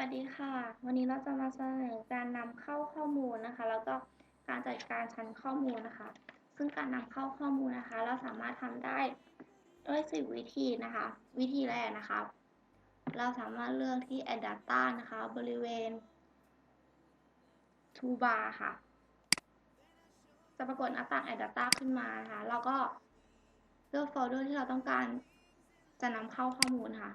วัสดีค่ะ วันนี้เราจะมาเสนอการนำเข้าข้อมูลนะคะ แล้วก็การจัดการชั้นข้อมูลนะคะ ซึ่งการนำเข้าข้อมูลนะคะ เราสามารถทำได้ด้วยสิวิธีนะคะ วิธีแรกนะคะ เราสามารถเลือกที่ add data นะคะ บริเวณ toolbar ค่ะ จะปรากฏหน้าต่าง add data ขึ้นมานะคะแล้วก็เลือกโฟลเดอร์ที่เราต้องการจะนำเข้าข้อมูลค่ะ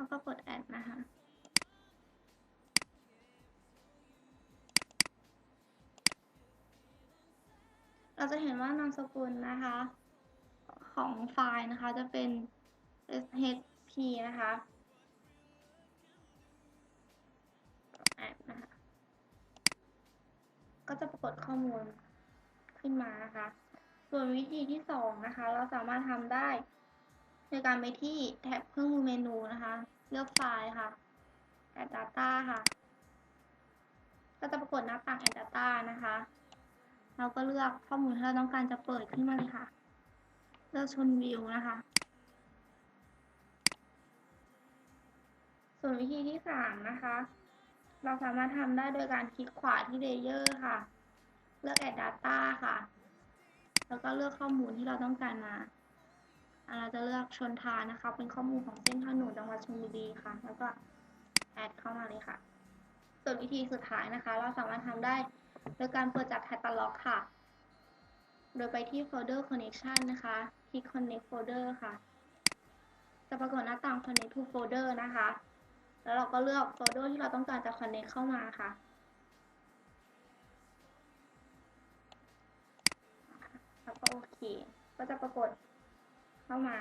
แล้วก็กด add นะคะเราจะเห็นว่านามสกุลนะคะ ของไฟล์นะคะจะเป็น shp นะคะ add นะคะ ก็จะปรากฏข้อมูลขึ้นมานะคะ ส่วนวิธีที่สองนะคะ เราสามารถทำได้ โดยการไปที่แท็บเครื่องมือเมนูนะคะ เลือกไฟล์ค่ะ add data ค่ะ ก็จะปรากฏหน้าต่าง add data นะคะ เราก็เลือกข้อมูลที่เราต้องการจะเปิดขึ้นมาเลยค่ะ เลือกชนวิวนะคะ ส่วนวิธีที่สามนะคะ เราสามารถทำได้โดยการคลิกขวาที่เลเยอร์ค่ะ เลือก add data ค่ะ แล้วก็เลือกข้อมูลที่เราต้องการมา เราจะเลือกชนทานนะคะ เป็นข้อมูลของเส้นถนนจังหวัดชลบุรีค่ะ แล้วก็แอดเข้ามาเลยค่ะ ส่วนวิธีสุดท้ายนะคะ เราสามารถทำได้โดยการเปิดจาก catalog ค่ะ โดยไปที่ folder connection นะคะ คลิก connect folder ค่ะ จะปรากฏหน้าต่าง connect to folder นะคะ แล้วเราก็เลือกโฟลเดอร์ที่เราต้องการจะ connect เข้ามาค่ะแล้วก็โอเค ก็จะปรากฏ เข้ามา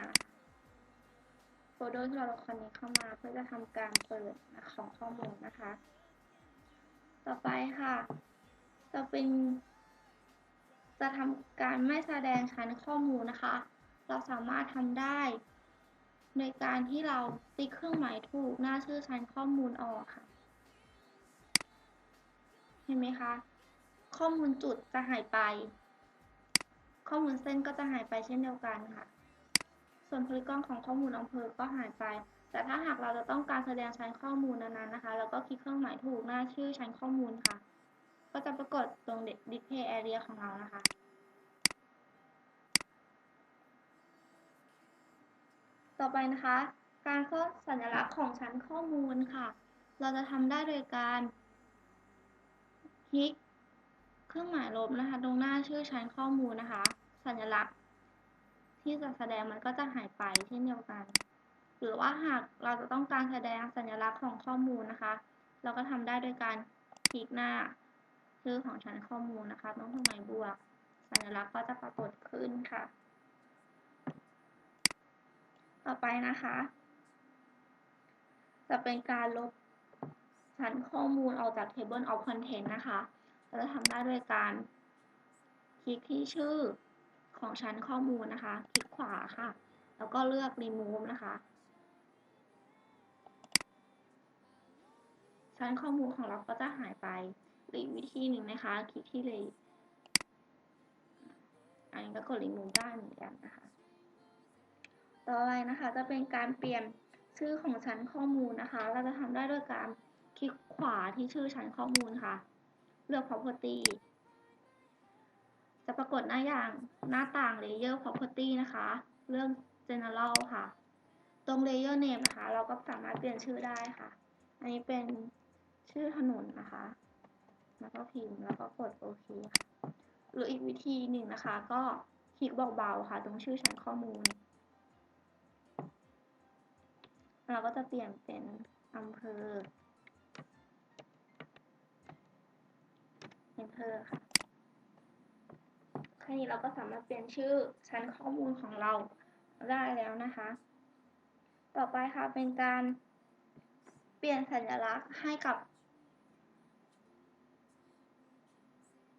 โฟลเดอร์ที่เรา connect เข้ามาเพื่อจะทำการเปิดของข้อมูลนะคะ ต่อไปค่ะ จะเป็น จะทำการไม่แสดงชั้นข้อมูลนะคะ เราสามารถทำได้ในการที่เราติ๊กเครื่องหมายถูกหน้าชื่อชั้นข้อมูลออกค่ะ เห็นไหมคะ ข้อมูลจุดจะหายไป ข้อมูลเส้นก็จะหายไปเช่นเดียวกันค่ะ ส่วนโพลีกอนของข้อมูลอำเภอก็หายไป แต่ถ้าหากเราจะต้องการแสดงชั้นข้อมูลนั้นๆนะคะแล้วก็คลิกเครื่องหมายถูกหน้าชื่อชั้นข้อมูลค่ะ ก็จะปรากฏตรง display area ของเรานะคะต่อไปนะคะ การเพิ่มสัญลักษณ์ของชั้นข้อมูลค่ะ เราจะทำได้โดยการคลิกเครื่องหมายลบนะคะ ตรงหน้าชื่อชั้นข้อมูลนะคะ สัญลักษณ์ ที่จะแสดงมันก็จะหายไปเช่นเดียวกัน หรือว่าหากเราจะต้องการแสดงสัญลักษณ์ของข้อมูลนะคะ เราก็ทำได้โดยการคลิกหน้าชื่อของชั้นข้อมูลนะคะต้องเครื่องหมบวก สัญลักษณ์ก็จะปรากฏขึ้นค่ะ ต่อไปนะคะ จะเป็นการลบชั้นข้อมูลออกจาก Table of Content นะคะ เราจะทำได้โดยการคลิกที่ชื่อ ของชั้นข้อมูลนะคะ คลิกขวาค่ะ แล้วก็เลือก remove นะคะ ชั้นข้อมูลของเราก็จะหายไปหรือวิธีหนึ่งนะคะ คลิกที่เลยอันนี้ก็กด remove ได้เหมือนกันนะคะ ต่อไปนะคะจะเป็นการเปลี่ยนชื่อของชั้นข้อมูลนะคะ เราจะทำได้ด้วยการคลิกขวาที่ชื่อชั้นข้อมูลค่ะ เลือก property จะปรากฏหน้าอย่างหน้าต่าง layer property นะคะเลือก general ค่ะ ตรง layer name นะคะ เราก็สามารถเปลี่ยนชื่อได้ค่ะ อันนี้เป็นชื่อถนนนะคะ แล้วก็พิมพ์แล้วก็กดโอเคค่ะ หรืออีกวิธีหนึ่งนะคะ ก็คลิกเบาๆค่ะ ตรงชื่อชั้นข้อมูล เราก็จะเปลี่ยนเป็นอำเภอ enter ค่ะ ค่นี้เราก็สามารถเปลี่ยนชื่อชั้นข้อมูลของเราได้แล้วนะคะ ต่อไปค่ะเป็นการเปลี่ยนสัญลักษณ์ให้กับ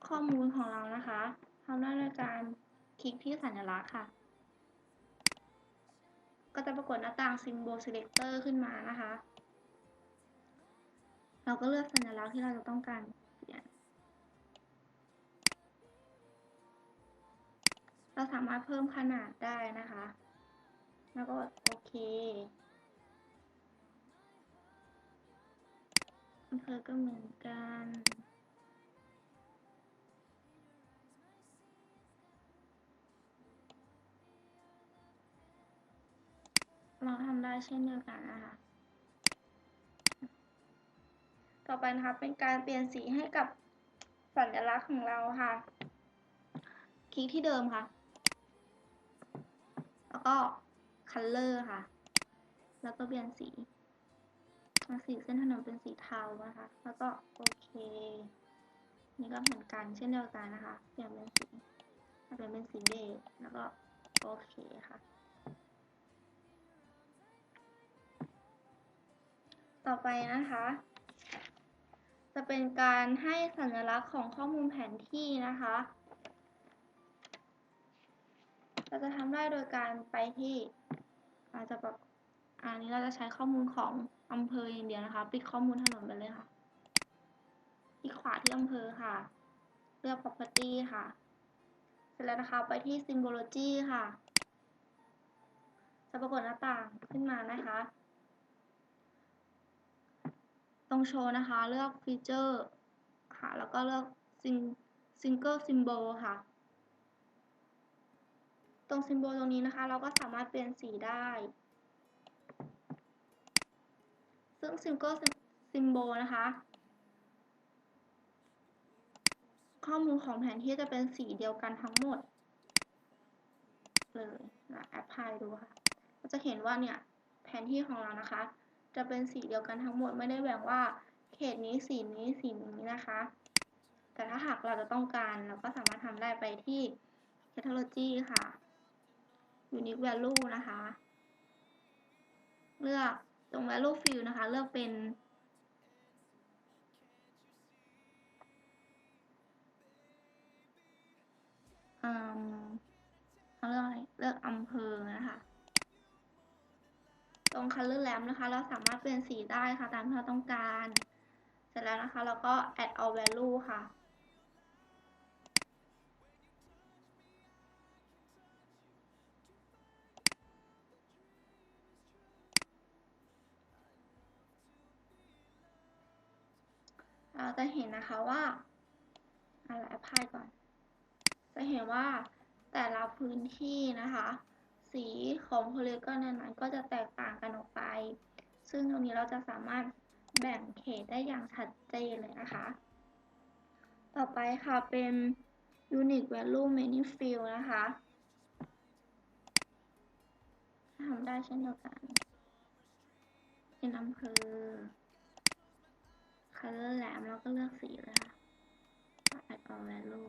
ข้อมูลของเรานะคะทำได้โดยการคลิกที่สัญลักษณ์ค่ะ ก็จะปรากฏหน้าต่าง symbol selector ขึ้นมานะคะ เราก็เลือกสัญลักษณ์ที่เราจะต้องการเปลี่ยน เราสามารถเพิ่มขนาดได้นะคะ แล้วก็โอเคอเภอก็เหมือนกันเราทำได้เช่นเดียวกันนะคะ ต่อไปนะคะเป็นการเปลี่ยนสีให้กับสัญลักษณ์ของเราค่ะ คลิกที่เดิมค่ะ แล้วก็ color ค่ะ แล้วก็เปลี่ยนสีเอาสีเส้นถนนเป็นสีเทานะคะ แล้วก็โอเค นี่ก็เหมือนกันเช่นเดียวกันนะคะ เปลี่ยนเป็นสีเปลี่ยนเป็นสีเบจแล้วก็โอเคค่ะ ต่อไปนะคะ จะเป็นการให้สัญลักษณ์ของข้อมูลแผนที่นะคะ เราจะทำได้โดยการไปที่อาจจะแบบอันนี้เราจะใช้ข้อมูลของอำเภออย่างเดียวนะคะปิดข้อมูลถนนไปเลยค่ะคลิกขวาที่อำเภอค่ะ เลือก property ค่ะ เสร็จแล้วนะคะไปที่ symbology ค่ะ จะปรากฏหน้าต่างขึ้นมานะคะ ตรงโชว์นะคะ เลือกฟีเจอร์ค่ะ แล้วก็เลือก single symbol ค่ะ ตรงซิมโบลตรงนี้นะคะ เราก็สามารถเปลี่ยนสีได้ ซึ่ง single symbol นะคะ ข้อมูลของแผนที่จะเป็นสีเดียวกันทั้งหมด เลยนะแอปพลายดูค่ะเราจะเห็นว่าเนี่ยแผนที่ของเรานะคะ จะเป็นสีเดียวกันทั้งหมดไม่ได้แบ่งว่าเขตนี้สีนี้สีนี้นะคะ แต่ถ้าหากเราจะต้องการเราก็สามารถทำได้ไปที่ Catalog ค่ะ Unique Value นะคะ เลือกตรง Value Field นะคะ เลือกเป็น อืมเลือกอะไรเลือกอำเภอนะคะ ตรง Color Lamp นะคะ เราสามารถเปลี่ยนสีได้ค่ะ ตามที่เราต้องการ เสร็จแล้วนะคะ เราก็ add all value ค่ะ จะเห็นนะคะว่าอะไรแอปพายก่อน จะเห็นว่าแต่ละพื้นที่นะคะ สีของโพลีกอนนั้นก็จะแตกต่างกันออกไป ซึ่งตรงนี้เราจะสามารถแบ่งเขตได้อย่างชัดเจนเลยนะคะ ต่อไปค่ะเป็น unique value many field นะคะทำได้เช่นเดียวกันเป็นอำเภอ color lamp แล้วก็เลือกสีเลยค่ะ add all value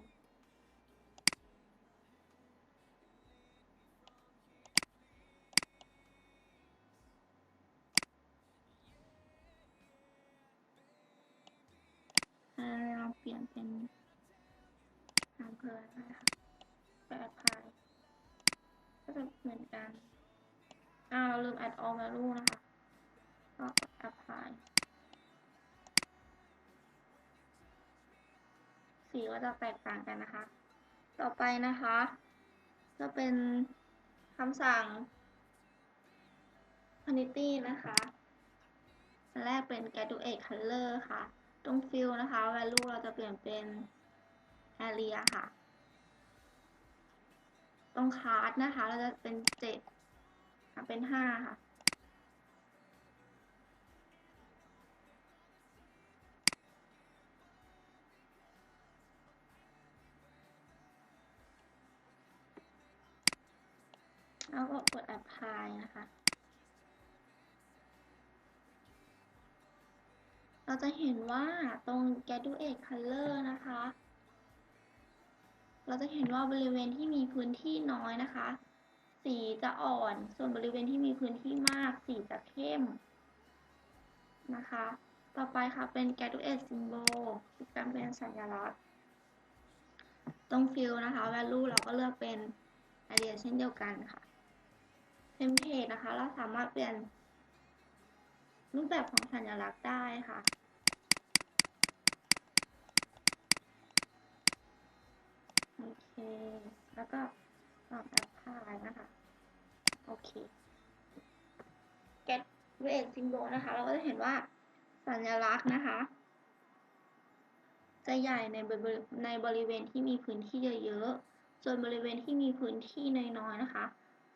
อ่าเราเปลี่ยนเป็นอำเภอนะคะไป apply ก็จะเหมือนกันอ่าเราลืม add all value นะคะก็กด apply สีก็จะแตกต่างกันนะคะ ต่อไปนะคะ จะเป็นคำสั่ง vanity นะคะอันแรกเป็น graduate color ค่ะ ตรง fill นะคะ value เราจะเปลี่ยนเป็น area ค่ะ ตรง card นะคะ เราจะเป็น 7 เป็น 5 ค่ะ แล้วก็กด apply นะคะ เราจะเห็นว่าตรง graduate color นะคะ เราจะเห็นว่าบริเวณที่มีพื้นที่น้อยนะคะ สีจะอ่อน ส่วนบริเวณที่มีพื้นที่มากสีจะเข้มนะคะ ต่อไปค่ะเป็น graduate symbol คือการเป็นสัญลักษณ์ ตรง fill นะคะ value เราก็เลือกเป็น area เช่นเดียวกันค่ะ ทมเพลตนะคะ เราสามารถเปลี่ยนรูปแบบของสัญลักษณ์ได้ค่ะ โอเค แล้วก็สำหรับแอปพลายนะคะ โอเค get weight symbol นะคะ เราก็จะเห็นว่าสัญลักษณ์นะคะ จะใหญ่ในบริในบริเวณที่มีพื้นที่เยอะๆส่วนบริเวณที่มีพื้นที่น้อยๆนะคะ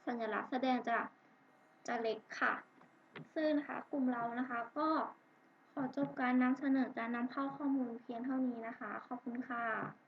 สัญลักษณ์แสดงจะจะเล็กค่ะ ซึ่งนะคะกลุ่มเรานะคะก็ขอจบการนำเสนอการนำเข้าข้อมูลเพียงเท่านี้นะคะ ขอบคุณค่ะ